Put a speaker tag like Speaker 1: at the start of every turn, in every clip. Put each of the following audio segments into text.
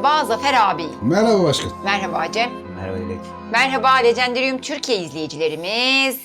Speaker 1: Merhaba Zafer abi.
Speaker 2: Merhaba başkan.
Speaker 1: Merhaba Cem.
Speaker 3: Merhaba Dilek.
Speaker 1: Merhaba Legendarium Türkiye izleyicilerimiz.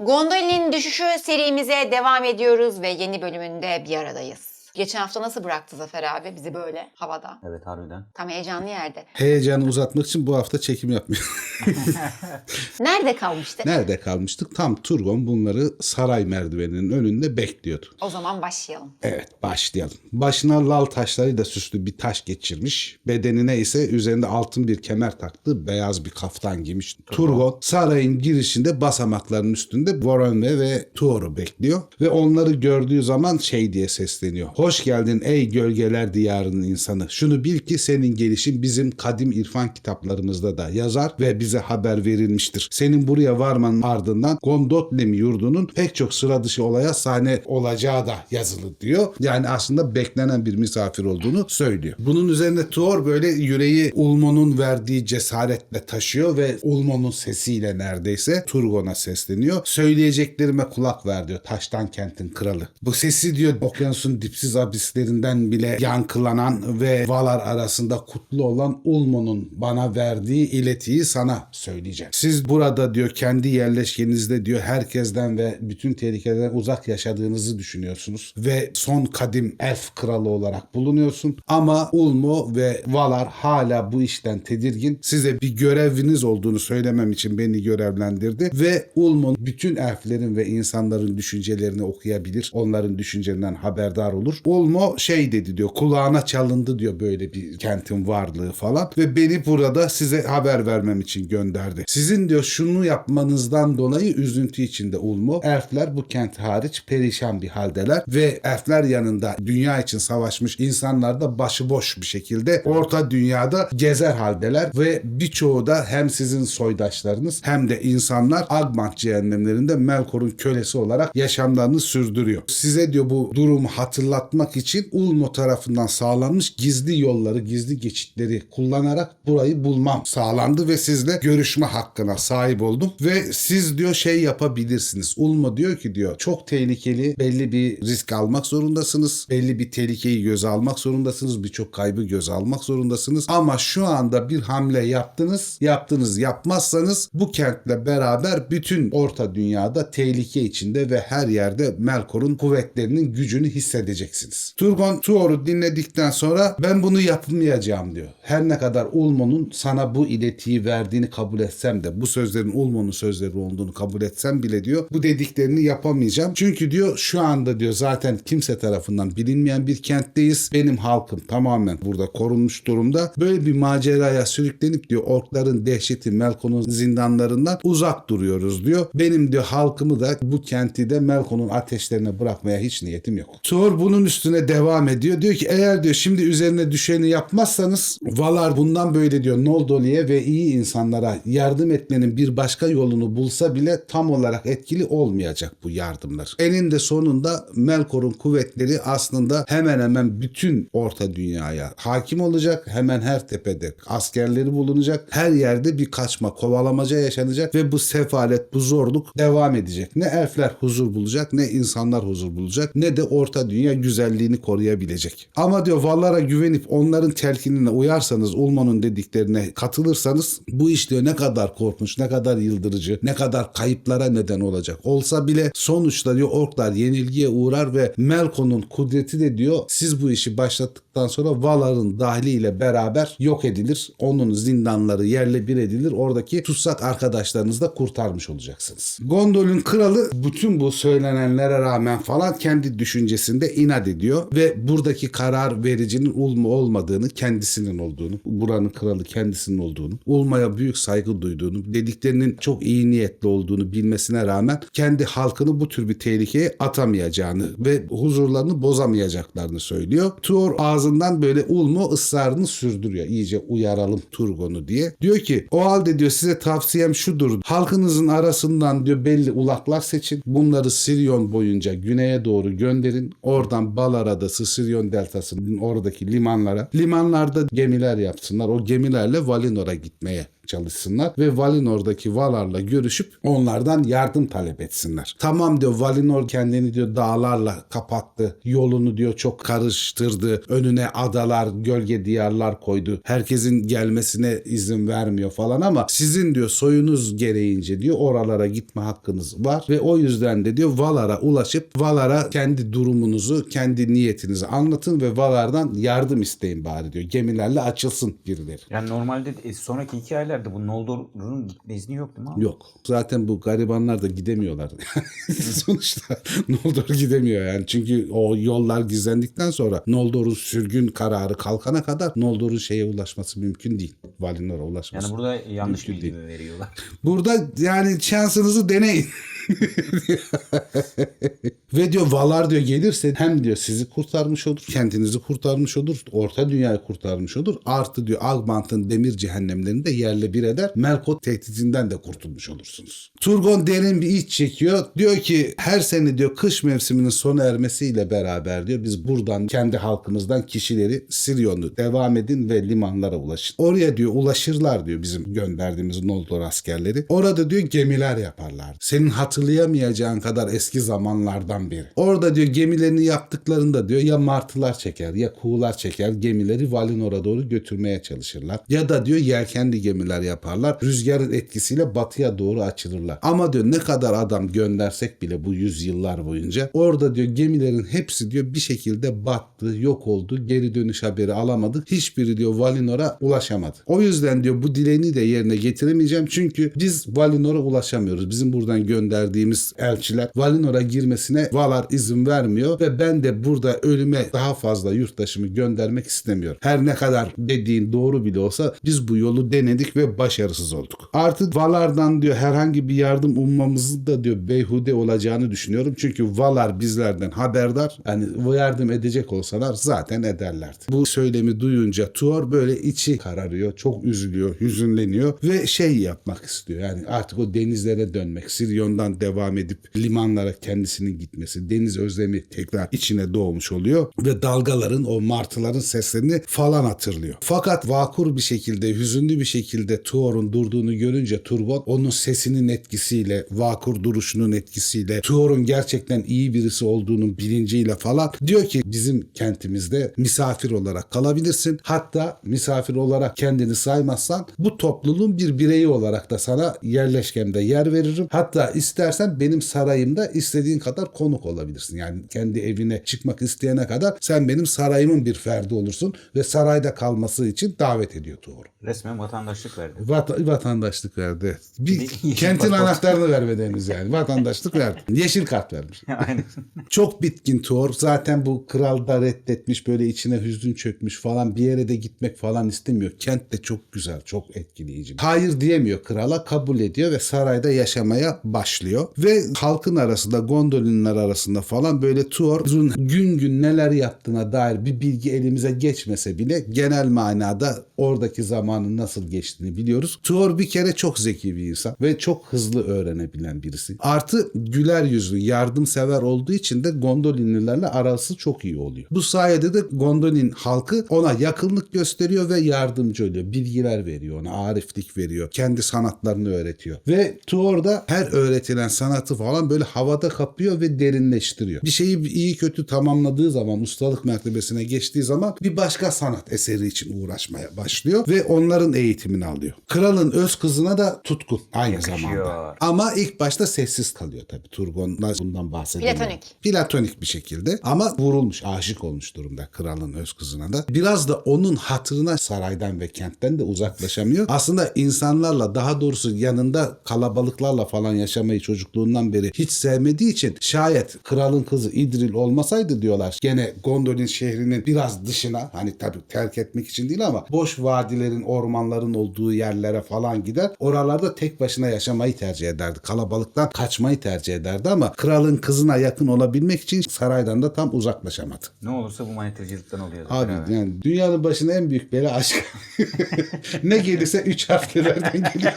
Speaker 1: Gondolin düşüşü serimize devam ediyoruz ve yeni bölümünde bir aradayız. Geçen hafta nasıl bıraktı Zafer abi bizi böyle havada?
Speaker 3: Evet harbiden.
Speaker 1: Tam heyecanlı yerde.
Speaker 2: Heyecanı uzatmak için bu hafta çekim yapmıyor.
Speaker 1: Nerede kalmıştık?
Speaker 2: Nerede kalmıştık? Tam Turgon bunları saray merdiveninin önünde bekliyordu.
Speaker 1: O zaman başlayalım.
Speaker 2: Evet başlayalım. Başına lal taşlarıyla süslü bir taş geçirmiş. Bedenine ise üzerinde altın bir kemer taktı. Beyaz bir kaftan giymiş. Turgon sarayın girişinde basamakların üstünde Voronve ve Tuor'u bekliyor. Ve onları gördüğü zaman şey diye sesleniyor. Hoş geldin ey gölgeler diyarının insanı. Şunu bil ki senin gelişin bizim kadim irfan kitaplarımızda da yazar ve bize haber verilmiştir. Senin buraya varmanın ardından Gondotlem yurdunun pek çok sıra dışı olaya sahne olacağı da yazılı diyor. Yani aslında beklenen bir misafir olduğunu söylüyor. Bunun üzerine Tuor böyle yüreği Ulmo'nun verdiği cesaretle taşıyor ve Ulmo'nun sesiyle neredeyse Turgon'a sesleniyor. Söyleyeceklerime kulak ver diyor taştan kentin kralı. Bu sesi diyor okyanusun dipsiz abislerinden bile yankılanan ve Valar arasında kutlu olan Ulmo'nun bana verdiği iletiyi sana söyleyeceğim. Siz burada diyor kendi yerleşkenizde diyor herkesten ve bütün tehlikelerden uzak yaşadığınızı düşünüyorsunuz ve son kadim elf kralı olarak bulunuyorsun. Ama Ulmo ve Valar hala bu işten tedirgin. Size bir göreviniz olduğunu söylemem için beni görevlendirdi ve Ulmo bütün elflerin ve insanların düşüncelerini okuyabilir. Onların düşüncelerinden haberdar olur. Ulmo şey dedi diyor kulağına çalındı diyor böyle bir kentin varlığı falan ve beni burada size haber vermem için gönderdi. Sizin diyor şunu yapmanızdan dolayı üzüntü içinde Ulmo. Elfler bu kent hariç perişan bir haldeler ve elfler yanında dünya için savaşmış insanlar da başıboş bir şekilde orta dünyada gezer haldeler ve birçoğu da hem sizin soydaşlarınız hem de insanlar Agmant cehennemlerinde Melkor'un kölesi olarak yaşamlarını sürdürüyor. Size diyor bu durumu hatırlatmak için Ulmo tarafından sağlanmış gizli yolları, gizli geçitleri kullanarak burayı bulmam sağlandı ve sizle görüşme hakkına sahip oldum ve siz diyor şey yapabilirsiniz. Ulmo diyor ki diyor çok tehlikeli belli bir risk almak zorundasınız. Belli bir tehlikeyi göze almak zorundasınız. Birçok kaybı göze almak zorundasınız. Ama şu anda bir hamle yaptınız. Yaptınız yapmazsanız bu kentle beraber bütün orta dünyada tehlike içinde ve her yerde Melkor'un kuvvetlerinin gücünü hissedeceksiniz. Turgon Tuor'u dinledikten sonra ben bunu yapmayacağım diyor. Her ne kadar Ulmo'nun sana bu iletiyi verdiğini kabul etsem de bu sözlerin Ulmo'nun sözleri olduğunu kabul etsem bile diyor bu dediklerini yapamayacağım. Çünkü diyor şu anda diyor zaten kimse tarafından bilinmeyen bir kentteyiz. Benim halkım tamamen burada korunmuş durumda. Böyle bir maceraya sürüklenip diyor orkların dehşeti Melkon'un zindanlarından uzak duruyoruz diyor. Benim diyor halkımı da bu kenti de Melkon'un ateşlerine bırakmaya hiç niyetim yok. Thor bunun üstüne devam ediyor. Diyor ki eğer diyor şimdi üzerine düşeni yapmazsanız Valar bundan böyle diyor Noldoli'ye ve iyi insanlara yardım etmenin bir başka yolunu bulsa bile tam olarak etkili olmayacak bu yardımlar. Eninde sonunda Melkor'un kuvvetleri aslında hemen hemen bütün orta dünyaya hakim olacak. Hemen her tepede askerleri bulunacak. Her yerde bir kaçma, kovalamaca yaşanacak ve bu sefalet, bu zorluk devam edecek. Ne elfler huzur bulacak, ne insanlar huzur bulacak, ne de orta dünya güzelliğini koruyabilecek. Ama diyor Vallara güvenip onların telkinine uyarsanız, Ulman'ın dediklerine katılırsanız bu iş diyor ne kadar korkunç, ne kadar yıldırıcı, ne kadar kayıplara neden olacak. Olsa bile sonuçta diyor orklar yenilgiye uğrar ve Melkon'un kudreti de diyor siz bu işi başlattıktan sonra Valar'ın dahiliyle beraber yok edilir. Onun zindanları yerle bir edilir. Oradaki tutsak arkadaşlarınızı da kurtarmış olacaksınız. Gondolin kralı bütün bu söylenenlere rağmen falan kendi düşüncesinde inat ediyor ve buradaki karar vericinin Ulma olmadığını, kendisinin olduğunu, buranın kralı kendisinin olduğunu, Ulma'ya büyük saygı duyduğunu, dediklerinin çok iyi niyetli olduğunu bilmesine rağmen kendi halkını bu tür bir tehlikeye atamayacağını ve huzurlarını bozamayacaklarını söylüyor. Tuor ağzından böyle Ulmo ısrarını sürdürüyor. İyice uyaralım Turgon'u diye. Diyor ki o halde diyor size tavsiyem şudur. Halkınızın arasından diyor belli ulaklar seçin. Bunları Siryon boyunca güneye doğru gönderin. Oradan Balar Adası, Siryon Deltası'nın oradaki limanlara. Limanlarda gemiler yapsınlar. O gemilerle Valinor'a gitmeye çalışsınlar ve Valinor'daki Valar'la görüşüp onlardan yardım talep etsinler. Tamam diyor Valinor kendini diyor dağlarla kapattı. Yolunu diyor çok karıştırdı. Önüne adalar, gölge diyarlar koydu. Herkesin gelmesine izin vermiyor falan ama sizin diyor soyunuz gereğince diyor oralara gitme hakkınız var ve o yüzden de diyor Valar'a ulaşıp Valar'a kendi durumunuzu, kendi niyetinizi anlatın ve Valar'dan yardım isteyin bari diyor. Gemilerle açılsın birileri.
Speaker 3: Yani normalde sonraki hikayelerde bu Noldor'un gitme izni yok değil mi abi?
Speaker 2: Yok. Zaten bu garibanlar da gidemiyorlar. Sonuçta Noldor gidemiyor yani. Çünkü o yollar gizlendikten sonra Noldor'un sürgün kararı kalkana kadar Noldor'un şeye ulaşması mümkün değil. Valinor'a ulaşması.
Speaker 3: Yani burada yanlış bilgi veriyorlar?
Speaker 2: Burada yani şansınızı deneyin. Ve diyor Valar diyor gelirse hem diyor sizi kurtarmış olur, kendinizi kurtarmış olur, orta dünyayı kurtarmış olur. Artı diyor Almant'ın demir cehennemlerini de yerle bir eder. Melkot tehditinden de kurtulmuş olursunuz. Turgon derin bir iç çekiyor. Diyor ki her sene diyor kış mevsiminin sona ermesiyle beraber diyor biz buradan kendi halkımızdan kişileri Siryon'u devam edin ve limanlara ulaşın. Oraya diyor ulaşırlar diyor bizim gönderdiğimiz Noldor askerleri. Orada diyor gemiler yaparlar. Senin hatırlayamayacağın kadar eski zamanlardan beri. Orada diyor gemilerini yaptıklarında diyor ya martılar çeker ya kuğular çeker gemileri Valinor'a doğru götürmeye çalışırlar. Ya da diyor yelkenli gemiler yaparlar. Rüzgarın etkisiyle batıya doğru açılırlar. Ama diyor ne kadar adam göndersek bile bu yüzyıllar boyunca orada diyor gemilerin hepsi diyor bir şekilde battı, yok oldu, geri dönüş haberi alamadık. Hiçbiri diyor Valinor'a ulaşamadı. O yüzden diyor bu dileğini de yerine getiremeyeceğim. Çünkü biz Valinor'a ulaşamıyoruz. Bizim buradan gönderdiğimiz elçiler Valinor'a girmesine Valar izin vermiyor ve ben de burada ölüme daha fazla yurttaşımı göndermek istemiyorum. Her ne kadar dediğin doğru bile olsa biz bu yolu denedik ve başarısız olduk. Artık Valar'dan diyor herhangi bir yardım ummamızın da diyor beyhude olacağını düşünüyorum. Çünkü Valar bizlerden haberdar. Yani yardım edecek olsalar zaten ederlerdi. Bu söylemi duyunca Tuor böyle içi kararıyor. Çok üzülüyor, hüzünleniyor ve şey yapmak istiyor. Yani artık o denizlere dönmek, Siryon'dan devam edip limanlara kendisinin gitmesi, deniz özlemi tekrar içine doğmuş oluyor ve dalgaların o martıların seslerini falan hatırlıyor. Fakat vakur bir şekilde, hüzünlü bir şekilde Tuor'un durduğunu görünce Turgon onun sesinin etkisiyle, vakur duruşunun etkisiyle, Tuor'un gerçekten iyi birisi olduğunun bilinciyle falan diyor ki bizim kentimizde misafir olarak kalabilirsin. Hatta misafir olarak kendini saymazsan bu topluluğun bir bireyi olarak da sana yerleşkemde yer veririm. Hatta istersen benim sarayımda istediğin kadar konuk olabilirsin. Yani kendi evine çıkmak isteyene kadar sen benim sarayımın bir ferdi olursun ve sarayda kalması için davet ediyor Tuor'u.
Speaker 3: Resmen vatandaşlık verdi.
Speaker 2: Vat- vatandaşlık verdi. Bir kentin anahtarını vermedi henüz yani. Vatandaşlık verdi. Yeşil kart vermiş.
Speaker 3: Aynen.
Speaker 2: Çok bitkin Tuor. Zaten bu kral da reddetmiş böyle içine hüzün çökmüş falan. Bir yere de gitmek falan istemiyor. Kent de çok güzel, çok etkileyici. Hayır diyemiyor krala, kabul ediyor ve sarayda yaşamaya başlıyor. Ve halkın arasında, Gondolinler arasında falan böyle Tuor'un gün gün neler yaptığına dair bir bilgi elimize geçmese bile genel manada oradaki zamanın nasıl geçtiğini biliyoruz. Tuor bir kere çok zeki bir insan ve çok hızlı öğrenebilen birisi. Artı güler yüzlü, yardımsever olduğu için de Gondolinlilerle arası çok iyi oluyor. Bu sayede de Gondolin halkı ona yakınlık gösteriyor ve yardımcı oluyor. Bilgiler veriyor ona, ariflik veriyor. Kendi sanatlarını öğretiyor. Ve Tuor da her öğretilen sanatı falan böyle havada kapıyor ve derinleştiriyor. Bir şeyi iyi kötü tamamladığı zaman, ustalık mertebesine geçtiği zaman bir başka sanat eseri için uğraşmaya başlıyor ve onların eğitimini alıyor. Kralın öz kızına da tutkun aynı
Speaker 3: Yakışıyor.
Speaker 2: zamanda. Ama ilk başta sessiz kalıyor tabii. Turgon'la bundan bahsediyor.
Speaker 1: Platonik.
Speaker 2: Platonik bir şekilde ama vurulmuş, aşık olmuş durumda kralın öz kızına da. Biraz da onun hatırına saraydan ve kentten de uzaklaşamıyor. Aslında insanlarla daha doğrusu yanında kalabalıklarla falan yaşamayı çocukluğundan beri hiç sevmediği için şayet kralın kızı İdril olmasaydı diyorlar gene Gondolin şehrinin biraz dışına hani tabii terk etmek için değil ama boş vadilerin, ormanların olduğu yerlere falan gider. Oralarda tek başına yaşamayı tercih ederdi. Kalabalıktan kaçmayı tercih ederdi ama kralın kızına yakın olabilmek için saraydan da tam uzaklaşamadı.
Speaker 3: Ne olursa bu manetacılıktan oluyor. zaten
Speaker 2: Abi
Speaker 3: abi.
Speaker 2: yani dünyanın başına en büyük bela aşk. ne gelirse üç harflerden geliyor.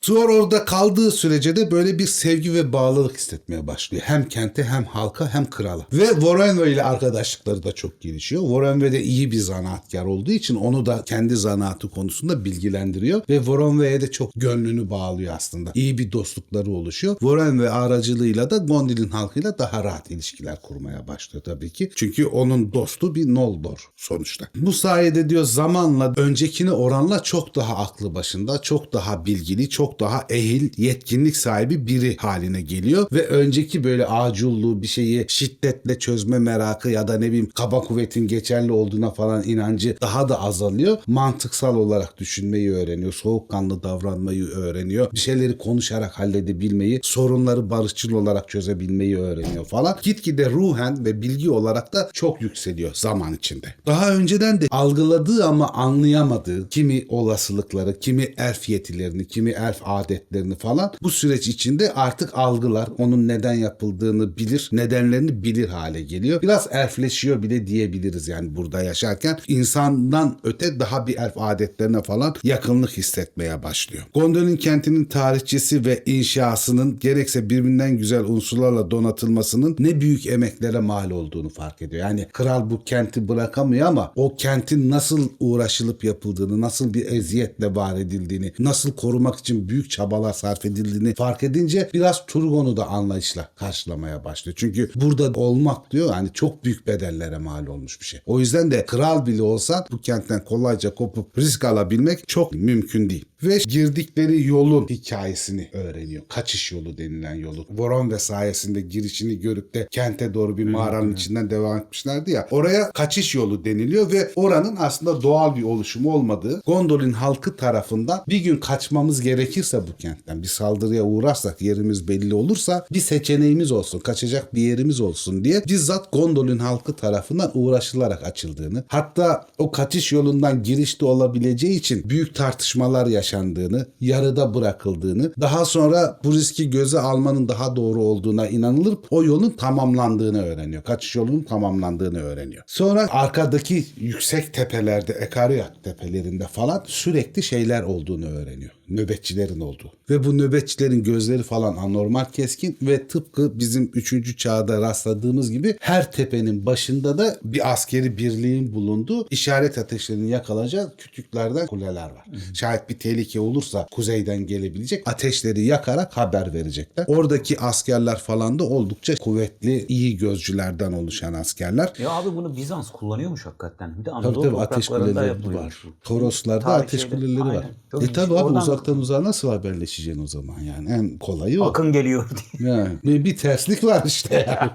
Speaker 2: Sonra orada kaldığı sürece de böyle bir sevgi ve bağlılık hissetmeye başlıyor. Hem kente hem halka hem krala. Ve Voronve ile arkadaşlıkları da çok gelişiyor. Voronve de iyi bir zanaatkar olduğu için onu da kendi zanaatı konusunda bilgilendiriyor. Ve Voronve'ye de çok gönlünü bağlıyor aslında. İyi bir dostlukları oluşuyor. Voronve aracılığıyla da Gondil'in halkıyla daha rahat ilişkiler kurmaya başlıyor tabii ki. Çünkü onun dostu bir Noldor sonuçta. Bu sayede diyor zamanla öncekine oranla çok daha aklı başında, çok daha bilgili, çok daha ehil, yetkinlik sahibi biri haline geliyor ve önceki böyle aculluğu bir şeyi şiddetle çözme merakı ya da ne bileyim kaba kuvvetin geçerli olduğuna falan inancı daha da azalıyor. Mantıksal olarak düşünmeyi öğreniyor, soğukkanlı davranmayı öğreniyor. Bir şeyleri konuşarak halledebilmeyi, sorunları barışçıl olarak çözebilmeyi öğreniyor falan. Gitgide ruhen ve bilgi olarak da çok yükseliyor zaman içinde. Daha önceden de algıladığı ama anlayamadığı kimi olasılıkları, kimi elf yetilerini, kimi elf adetlerini falan bu süreç içinde artık algılar, onun neden yapıldığını bilir, nedenlerini bilir hale geliyor. Biraz elfleşiyor bile diyebiliriz yani burada yaşarken. insandan öte daha bir elf adetlerine falan yakınlık hissetmeye başlıyor. Gondolin kentinin tarihçesi ve inşasının gerekse birbirinden güzel unsurlarla donatılmasının ne büyük emeklere mal olduğunu fark ediyor. Yani kral bu kenti bırakamıyor ama o kentin nasıl uğraşılıp yapıldığını, nasıl bir eziyetle var edildiğini, nasıl korumak için büyük çabalar sarf edildiğini fark edince biraz Turgon'u da anlayışla karşılamaya başlıyor. Çünkü burada olmak diyor hani çok büyük bedellere mal olmuş bir şey. O yüzden de kral bile olsan bu kentten kolayca kopup risk alabilmek çok mümkün değil. Ve girdikleri yolun hikayesini öğreniyor. Kaçış yolu denilen yolu. Voronve sayesinde girişini görüp de kente doğru bir mağaranın içinden devam etmişlerdi ya. Oraya kaçış yolu deniliyor ve oranın aslında doğal bir oluşumu olmadığı Gondolin halkı tarafından bir gün kaçmamız gerekirse bu kentten bir saldırıya uğrarsak yerimiz belli olursa bir seçeneğimiz olsun, kaçacak bir yerimiz olsun diye bizzat Gondolin halkı tarafından uğraşılarak açıldığını hatta o kaçış yolundan girişte olabileceği için büyük tartışmalar yaşandığını, yarıda bırakıldığını, daha sonra bu riski göze almanın daha doğru olduğuna inanılıp o yolun tamamlandığını öğreniyor. Kaçış yolunun tamamlandığını öğreniyor. Sonra arkadaki yüksek tepelerde, Ekariyak tepelerinde falan sürekli şeyler olduğunu öğreniyor. Nöbetçilerin olduğu. Ve bu nöbetçilerin gözleri falan anormal keskin ve tıpkı bizim 3. çağda rastladığımız gibi her tepenin başında da bir askeri birliğin bulunduğu işaret ateşlerini yakalayacak kütüklerden kuleler var. Şayet bir tehlike olursa kuzeyden gelebilecek ateşleri yakarak haber verecekler. Oradaki askerler falan da oldukça kuvvetli, iyi gözcülerden oluşan askerler.
Speaker 3: Ya abi bunu Bizans kullanıyormuş hakikaten. Bir de
Speaker 2: Tabii
Speaker 3: Anadolu
Speaker 2: tabii ateş
Speaker 3: topraklarında
Speaker 2: kuleleri var. Toroslarda ateş kuleleri var.
Speaker 3: Çok
Speaker 2: E tabii abi
Speaker 3: Oradan-
Speaker 2: uzaktan uzağa nasıl haberleşeceksin o zaman yani? En kolayı o.
Speaker 3: Akın geliyor diye.
Speaker 2: Yani bir, bir terslik var işte. yani.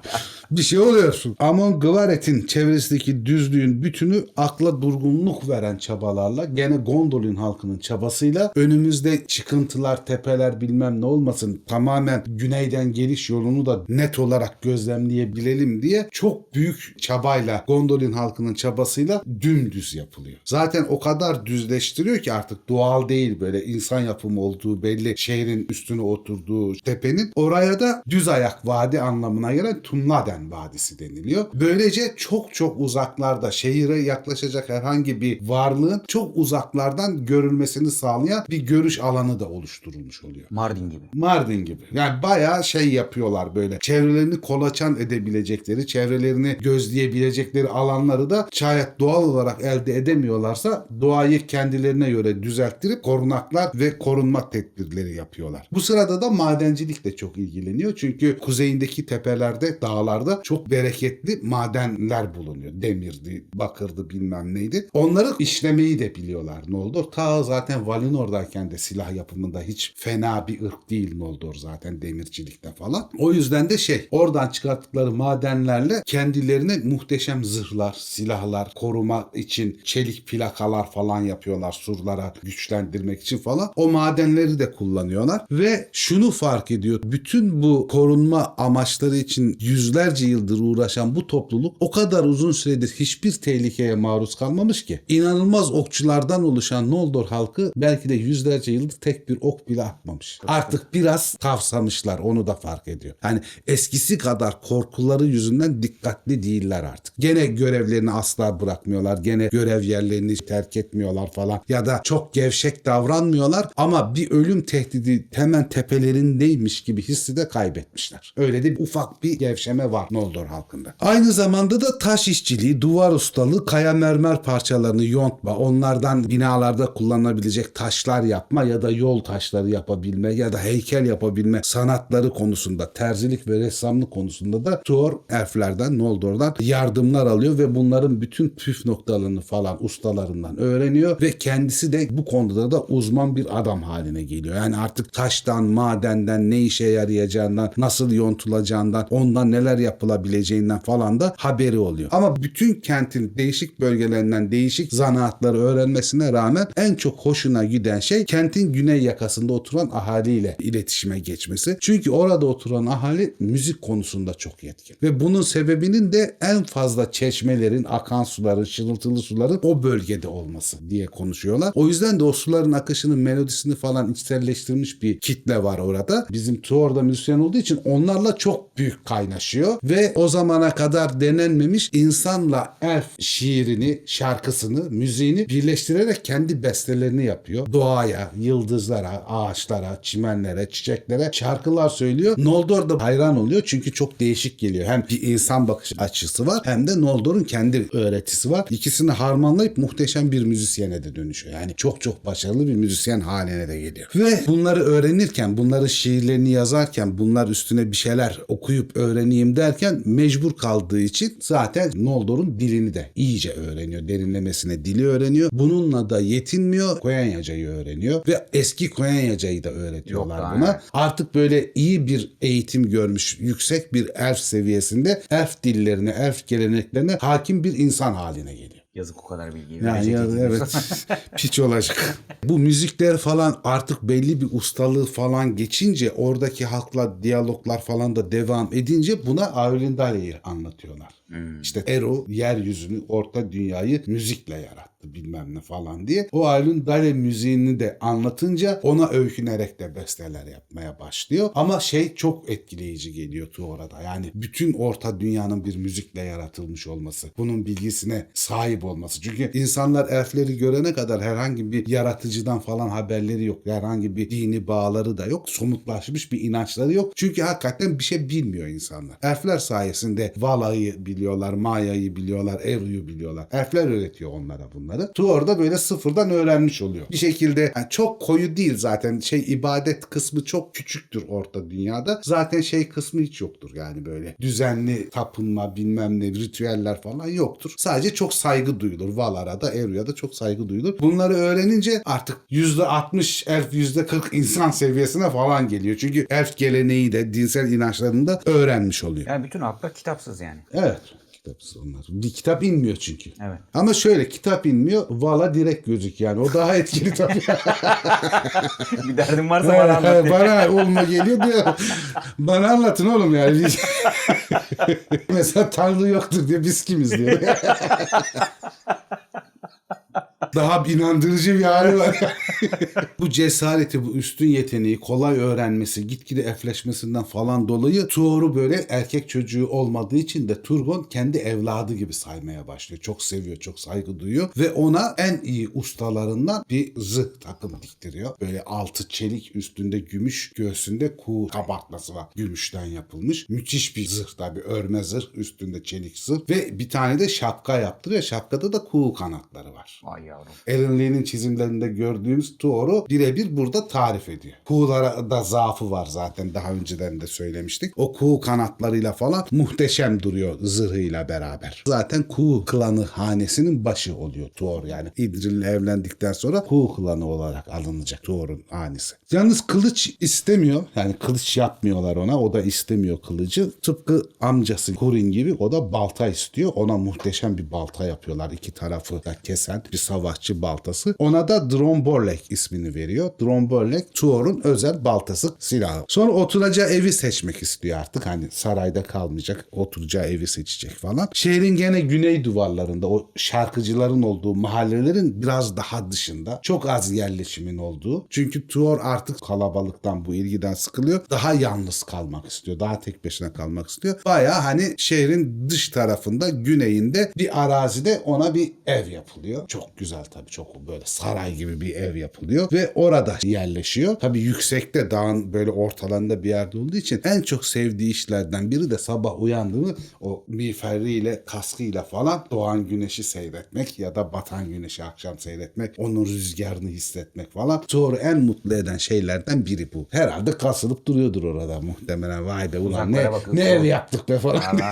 Speaker 2: bir şey oluyorsun. Amon Gvaret'in çevresindeki düzlüğün bütünü akla durgunluk veren çabalarla gene Gondolin halkının çabasıyla önümüzde çıkıntılar, tepeler bilmem ne olmasın tamamen güneyden geliş yolunu da net olarak gözlemleyebilelim diye çok büyük çabayla Gondolin halkının çabasıyla dümdüz yapılıyor. Zaten o kadar düzleştiriyor ki artık doğal değil böyle insan yapımı olduğu belli şehrin üstüne oturduğu tepenin oraya da düz ayak vadi anlamına gelen Tunladen Vadisi deniliyor. Böylece çok çok uzaklarda şehire yaklaşacak herhangi bir varlığın çok uzaklardan görülmesini sağlayan bir görüş alanı da oluşturulmuş oluyor.
Speaker 3: Mardin gibi.
Speaker 2: Mardin gibi. Yani bayağı şey yapıyorlar böyle. Çevrelerini kolaçan edebilecekleri, çevrelerini gözleyebilecekleri alanları da şayet doğal olarak elde edemiyorlarsa doğayı kendilerine göre düzelttirip korunaklar ve korunma tedbirleri yapıyorlar. Bu sırada da madencilikle çok ilgileniyor. Çünkü kuzeyindeki tepelerde, dağlarda çok bereketli madenler bulunuyor. Demirdi, bakırdı bilmem neydi. Onları işlemeyi de biliyorlar Noldor. Ta zaten Valinor'dayken de silah yapımında hiç fena bir ırk değil Noldor zaten demircilikte falan. O yüzden de şey oradan çıkarttıkları madenlerle kendilerine muhteşem zırhlar, silahlar, koruma için çelik plakalar falan yapıyorlar surlara güçlendirmek için falan. O madenleri de kullanıyorlar ve şunu fark ediyor. Bütün bu korunma amaçları için yüzlerce yıldır uğraşan bu topluluk o kadar uzun süredir hiçbir tehlikeye maruz kalmamış ki. İnanılmaz okçulardan oluşan Noldor halkı belki de yüzlerce yıldır tek bir ok bile atmamış. Artık biraz tavsamışlar onu da fark ediyor. Yani eskisi kadar korkuları yüzünden dikkatli değiller artık. Gene görevlerini asla bırakmıyorlar. Gene görev yerlerini terk etmiyorlar falan. Ya da çok gevşek davranmıyorlar yaşıyorlar ama bir ölüm tehdidi hemen tepelerindeymiş gibi hissi de kaybetmişler. Öyle de ufak bir gevşeme var Noldor halkında. Aynı zamanda da taş işçiliği, duvar ustalığı, kaya mermer parçalarını yontma, onlardan binalarda kullanılabilecek taşlar yapma ya da yol taşları yapabilme ya da heykel yapabilme sanatları konusunda, terzilik ve ressamlık konusunda da Tuor elflerden, Noldor'dan yardımlar alıyor ve bunların bütün püf noktalarını falan ustalarından öğreniyor ve kendisi de bu konuda da uzman bir adam haline geliyor. Yani artık taştan, madenden, ne işe yarayacağından, nasıl yontulacağından, ondan neler yapılabileceğinden falan da haberi oluyor. Ama bütün kentin değişik bölgelerinden değişik zanaatları öğrenmesine rağmen en çok hoşuna giden şey kentin güney yakasında oturan ahaliyle iletişime geçmesi. Çünkü orada oturan ahali müzik konusunda çok yetkin. Ve bunun sebebinin de en fazla çeşmelerin, akan suların, şırıltılı suların o bölgede olması diye konuşuyorlar. O yüzden de o suların akışının melodisini falan içselleştirmiş bir kitle var orada. Bizim Tuor'da müzisyen olduğu için onlarla çok büyük kaynaşıyor ve o zamana kadar denenmemiş insanla elf şiirini, şarkısını, müziğini birleştirerek kendi bestelerini yapıyor. Doğaya, yıldızlara, ağaçlara, çimenlere, çiçeklere şarkılar söylüyor. Noldor da hayran oluyor çünkü çok değişik geliyor. Hem bir insan bakış açısı var hem de Noldor'un kendi öğretisi var. İkisini harmanlayıp muhteşem bir müzisyene de dönüşüyor. Yani çok çok başarılı bir müzisyen haline de geliyor. Ve bunları öğrenirken, bunların şiirlerini yazarken, bunlar üstüne bir şeyler okuyup öğreneyim derken mecbur kaldığı için zaten Noldor'un dilini de iyice öğreniyor. Derinlemesine dili öğreniyor. Bununla da yetinmiyor. Koyanyacayı öğreniyor ve eski Koyanyacayı da öğretiyorlar
Speaker 3: Yok
Speaker 2: buna.
Speaker 3: yani.
Speaker 2: Artık böyle iyi bir eğitim görmüş, yüksek bir elf seviyesinde elf dillerine, elf geleneklerine hakim bir insan haline geliyor.
Speaker 3: Yazık o kadar bilgiyi. Verecek
Speaker 2: ya,
Speaker 3: ilgimiz
Speaker 2: evet piç olacak. Bu müzikler falan artık belli bir ustalığı falan geçince oradaki halkla diyaloglar falan da devam edince buna Aurindale'yi anlatıyorlar. İşte Ero yeryüzünü, orta dünyayı müzikle yarattı bilmem ne falan diye. O Aurindale müziğini de anlatınca ona öykünerek de besteler yapmaya başlıyor. Ama şey çok etkileyici geliyor orada. Yani bütün orta dünyanın bir müzikle yaratılmış olması. Bunun bilgisine sahip olması. Çünkü insanlar elfleri görene kadar herhangi bir yaratıcıdan falan haberleri yok. Herhangi bir dini bağları da yok. Somutlaşmış bir inançları yok. Çünkü hakikaten bir şey bilmiyor insanlar. Elfler sayesinde Vala'yı biliyorlar, Maya'yı biliyorlar, Eru'yu biliyorlar. Elfler öğretiyor onlara bunları. Tuor da böyle sıfırdan öğrenmiş oluyor. Bir şekilde yani çok koyu değil zaten. Şey ibadet kısmı çok küçüktür orta dünyada. Zaten şey kısmı hiç yoktur yani böyle düzenli tapınma bilmem ne ritüeller falan yoktur. Sadece çok saygı duyulur. Valar'a da Eru'ya da çok saygı duyulur. Bunları öğrenince artık %60 elf %40 insan seviyesine falan geliyor. Çünkü elf geleneği de dinsel inançlarını da öğrenmiş oluyor.
Speaker 3: Yani bütün halklar kitapsız yani.
Speaker 2: Evet. Kitapsız onlar. Bir kitap inmiyor çünkü.
Speaker 3: Evet.
Speaker 2: Ama şöyle kitap inmiyor. Vala direkt gözük yani. O daha etkili tabii.
Speaker 3: Bir derdin varsa bana anlat.
Speaker 2: bana olma geliyor diyor. Bana anlatın oğlum yani. Mesela Tanrı yoktur diyor. Biz kimiz diyor. Daha inandırıcı bir hali var. bu cesareti, bu üstün yeteneği, kolay öğrenmesi, gitgide efleşmesinden falan dolayı Tuor'u böyle erkek çocuğu olmadığı için de Turgon kendi evladı gibi saymaya başlıyor. Çok seviyor, çok saygı duyuyor ve ona en iyi ustalarından bir zırh takım diktiriyor. Böyle altı çelik üstünde gümüş, göğsünde kuğu kabartması var. Gümüşten yapılmış. Müthiş bir zırh tabii. Örme zırh, üstünde çelik zırh ve bir tane de şapka yaptırıyor. Şapkada da kuğu kanatları var.
Speaker 3: Vay yavrum.
Speaker 2: Aaron Lee'nin çizimlerinde gördüğümüz Tuor'u birebir burada tarif ediyor. Kuğulara da zaafı var zaten daha önceden de söylemiştik. O kuğu kanatlarıyla falan muhteşem duruyor zırhıyla beraber. Zaten kuğu klanı hanesinin başı oluyor Tuor yani. İdril'le evlendikten sonra kuğu klanı olarak alınacak Tuor'un hanesi. Yalnız kılıç istemiyor. Yani kılıç yapmıyorlar ona. O da istemiyor kılıcı. Tıpkı amcası Hurin gibi o da balta istiyor. Ona muhteşem bir balta yapıyorlar. İki tarafı da kesen bir savaşçı baltası. Ona da Dromborlek ismini veriyor. Dromborlek Tuor'un özel baltası silahı. Sonra oturacağı evi seçmek istiyor artık. Hani sarayda kalmayacak. Oturacağı evi seçecek falan. Şehrin gene güney duvarlarında o şarkıcıların olduğu mahallelerin biraz daha dışında. Çok az yerleşimin olduğu. Çünkü Tuor artık kalabalıktan bu ilgiden sıkılıyor. Daha yalnız kalmak istiyor. Daha tek başına kalmak istiyor. Baya hani şehrin dış tarafında güneyinde bir arazide ona bir ev yapılıyor. Çok güzel tabii çok böyle saray gibi bir ev yapılıyor ve orada yerleşiyor. Tabii yüksekte dağın böyle ortalarında bir yerde olduğu için en çok sevdiği işlerden biri de sabah uyandığını o miğferiyle kaskıyla falan doğan güneşi seyretmek ya da batan güneşi akşam seyretmek, onun rüzgarını hissetmek falan. Sonra en mutlu eden şeylerden biri bu. Herhalde kasılıp duruyordur orada muhtemelen. Vay be ulan ne, ne ev yaptık be falan.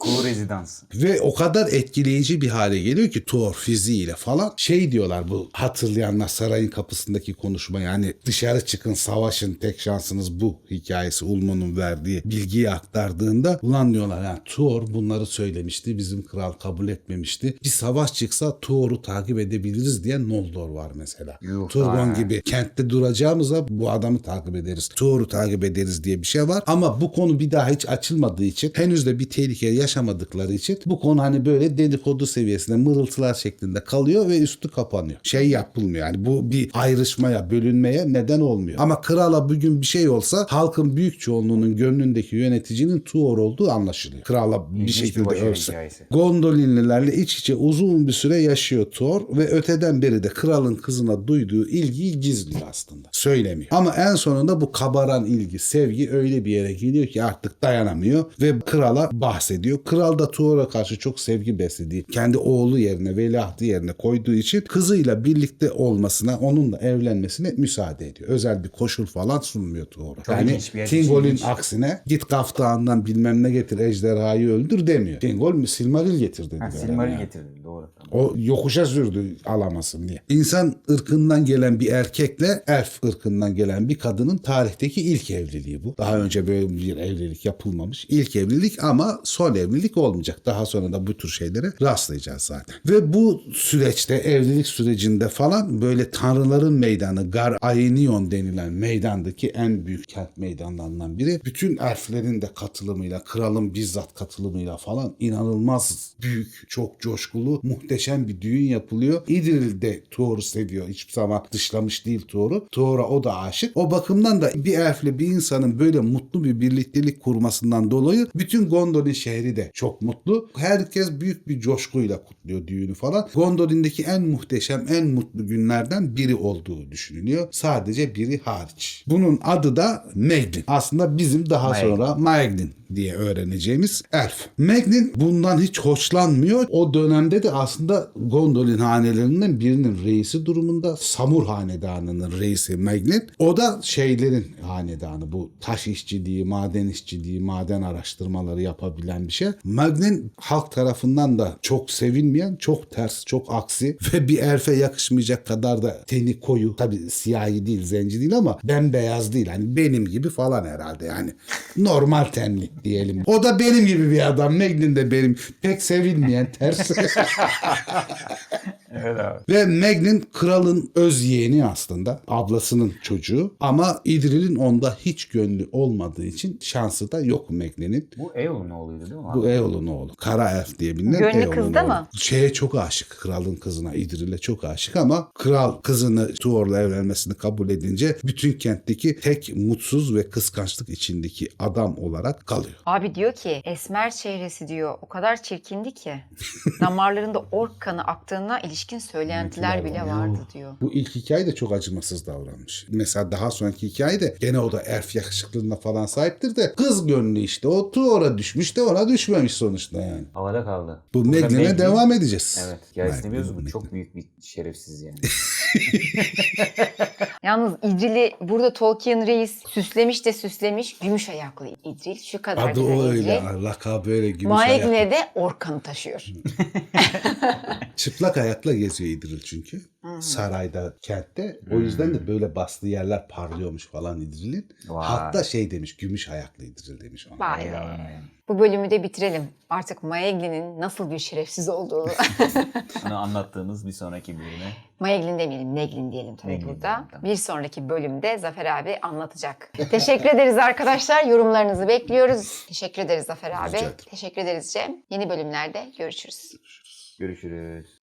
Speaker 3: cool rezidans.
Speaker 2: Ve o kadar etkileyici bir hale geliyor ki Thor fiziğiyle falan şey diyorlar bu hatırlayanlar sarayın kapısındaki konuşma yani dışarı çıkın savaşın tek şansınız bu hikayesi Ulmo'nun verdiği bilgiyi aktardığında ulan diyorlar yani Thor bunları söylemişti bizim kral kabul etmemişti. Bir savaş çıksa Thor'u takip edebiliriz diye Noldor var mesela.
Speaker 3: Yuh,
Speaker 2: Turgon gibi kentte duracağımıza bu adamı takip ederiz. Thor'u takip ederiz diye bir şey var. Ama bu konu bir daha hiç açılmadığı için henüz de bir tehlike yaşamadıkları için bu konu hani böyle dedikodu seviyesinde mırıltılar şeklinde kalıyor ve üstü kapanıyor. Şey yapılmıyor yani bu bir ayrışmaya, bölünmeye neden olmuyor. Ama krala bugün bir şey olsa halkın büyük çoğunluğunun gönlündeki yöneticinin Tuor olduğu anlaşılıyor. Krala bir
Speaker 3: İlginç bir
Speaker 2: şekilde
Speaker 3: başarı
Speaker 2: ölse.
Speaker 3: hikayesi.
Speaker 2: Gondolinlilerle iç içe uzun bir süre yaşıyor Thor ve öteden beri de kralın kızına duyduğu ilgiyi gizliyor aslında. Söylemiyor. Ama en sonunda bu kabaran ilgi, sevgi öyle bir yere geliyor ki artık dayanamıyor ve krala bahsediyor. Kral da Thor'a karşı çok sevgi beslediği, kendi oğlu yerine, veliahtı yerine koyduğu için kızıyla birlikte olmasına, onunla evlenmesine müsaade ediyor. Özel bir koşul falan sunmuyor.
Speaker 3: Çok
Speaker 2: Yani
Speaker 3: ilginç.
Speaker 2: aksine git Kaf Dağı'ndan bilmem ne getir ejderhayı öldür demiyor. Thingol Silmaril getir dedi.
Speaker 3: Ha, Silmaril
Speaker 2: yani.
Speaker 3: getirdi doğru.
Speaker 2: O yokuşa sürdü alamasın diye. İnsan ırkından gelen bir erkekle elf ırkından gelen bir kadının tarihteki ilk evliliği bu. Daha önce böyle bir evlilik yapılmamış. İlk evlilik ama son evlilik olmayacak. Daha sonra da bu tür şeylere rastlayacağız zaten. Ve bu süreçte evlilik sürecinde falan böyle tanrıların meydanı Gar Aenion denilen meydandaki en büyük kent meydanlarından biri. Bütün elflerin de katılımıyla, kralın bizzat katılımıyla falan inanılmaz büyük, çok coşkulu, muhteşem bir düğün yapılıyor. İdril de Thor'u seviyor. Hiçbir zaman dışlamış değil Thor'u. Thor'a o da aşık. O bakımdan da bir elfle bir insanın böyle mutlu bir birliktelik kurmasından dolayı bütün Gondolin şehri de çok mutlu. Herkes büyük bir coşkuyla kutluyor düğünü falan. Gondolin'deki en muhteşem, en mutlu günlerden biri olduğu düşünülüyor. Sadece biri hariç. Bunun adı da Meglin. Aslında bizim daha
Speaker 3: Maeglin.
Speaker 2: sonra Maeglin diye öğreneceğimiz elf. Meglin bundan hiç hoşlanmıyor. O dönemde de aslında Gondolin hanelerinden birinin reisi durumunda Samur hanedanının reisi Meglin. O da şeylerin hanedanı bu taş işçiliği, maden işçiliği, maden araştırmaları yapabilen bir şey. Meglin halk tarafından da çok sevilmeyen, çok ters, çok aksi ve bir elfe yakışmayacak kadar da teni koyu. Tabi siyahi değil, zenci değil ama bembeyaz değil. Hani benim gibi falan herhalde yani. Normal tenli diyelim. O da benim gibi bir adam. Meglin de benim pek sevilmeyen ters.
Speaker 3: Evet abi.
Speaker 2: Ve Meglin kralın öz yeğeni aslında. Ablasının çocuğu. Ama İdril'in onda hiç gönlü olmadığı için şansı da yok Meglin'in.
Speaker 3: Bu Eol'un oğluydu değil mi abi?
Speaker 2: Bu Eol'un oğlu. Kara Elf diye bilinen
Speaker 1: Gönlü
Speaker 2: Eol'un
Speaker 1: kızda
Speaker 2: oğlu.
Speaker 1: mı?
Speaker 2: Şeye çok aşık. Kralın kızına İdril'e çok aşık ama kral kızını Tuor'la evlenmesini kabul edince bütün kentteki tek mutsuz ve kıskançlık içindeki adam olarak kalıyor.
Speaker 1: Abi diyor ki Esmer çehresi diyor o kadar çirkindi ki damarlarında ork kanı aktığına ilişkin söylentiler bile vardı diyor.
Speaker 2: Bu ilk hikaye de çok acımasız davranmış. Mesela daha sonraki hikaye de gene o da elf yakışıklılığına falan sahiptir de kız gönlü işte o Tuor'a düşmüş de ona düşmemiş sonuçta yani.
Speaker 3: Havada kaldı.
Speaker 2: Bu Meglin'e
Speaker 3: Meglin-
Speaker 2: devam edeceğiz.
Speaker 3: Evet. Hikayesini biliyoruz. Bu
Speaker 2: Meglin.
Speaker 3: çok büyük bir şerefsiz yani.
Speaker 1: Yalnız İdril'i burada Tolkien reis süslemiş de süslemiş gümüş ayaklı İdril şu kadar
Speaker 2: Adı
Speaker 1: güzel
Speaker 2: o
Speaker 1: İdril.
Speaker 2: öyle. Lakabı öyle gümüş ayaklı.
Speaker 1: Maeglin de ork kanı taşıyor.
Speaker 2: Çıplak ayakla geziyor İdril çünkü. Sarayda, kentte. O yüzden de böyle bastığı yerler parlıyormuş falan İdril'in.
Speaker 3: Vay.
Speaker 2: Hatta şey demiş, gümüş ayaklı İdril demiş ona.
Speaker 1: Vay be. Bu bölümü de bitirelim. Artık Maeglin'in nasıl bir şerefsiz olduğunu.
Speaker 3: Bunu anlattığımız bir sonraki bölüme.
Speaker 1: Maeglin demeyelim, Neglin diyelim tabii
Speaker 3: Neglin
Speaker 1: burada.
Speaker 3: diyelim, tamam.
Speaker 1: Bir sonraki bölümde Zafer abi anlatacak. Teşekkür ederiz arkadaşlar. Yorumlarınızı bekliyoruz. Teşekkür ederiz Zafer abi.
Speaker 2: Rica ederim.
Speaker 1: Teşekkür ederiz Cem. Yeni bölümlerde görüşürüz.
Speaker 3: Görüşürüz.